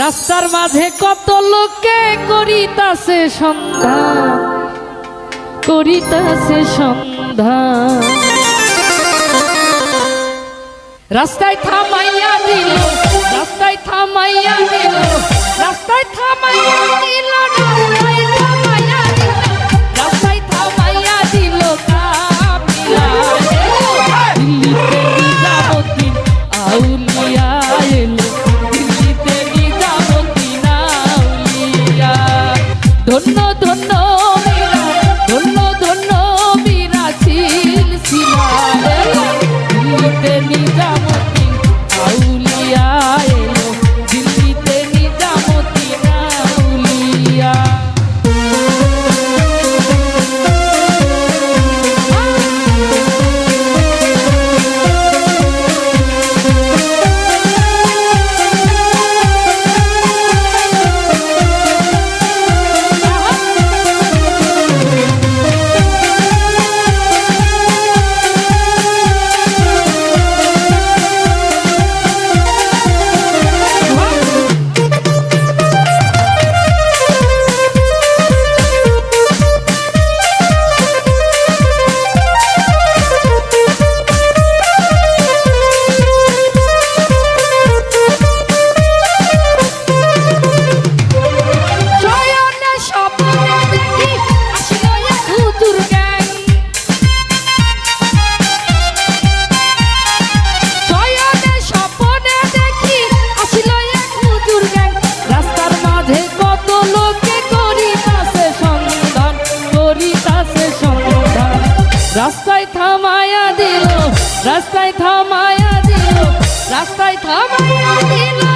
রাস্তার মাঝে কত লোকে করিতাছে সন্ধান করিতাছে সন্ধান রাস্তায় থামাইয়া দিল, রাস্তায় থামাইয়া দিল, রাস্তায় থাম রাস্তায় থামায়া দিল রাস্তায় থামায়া দিল।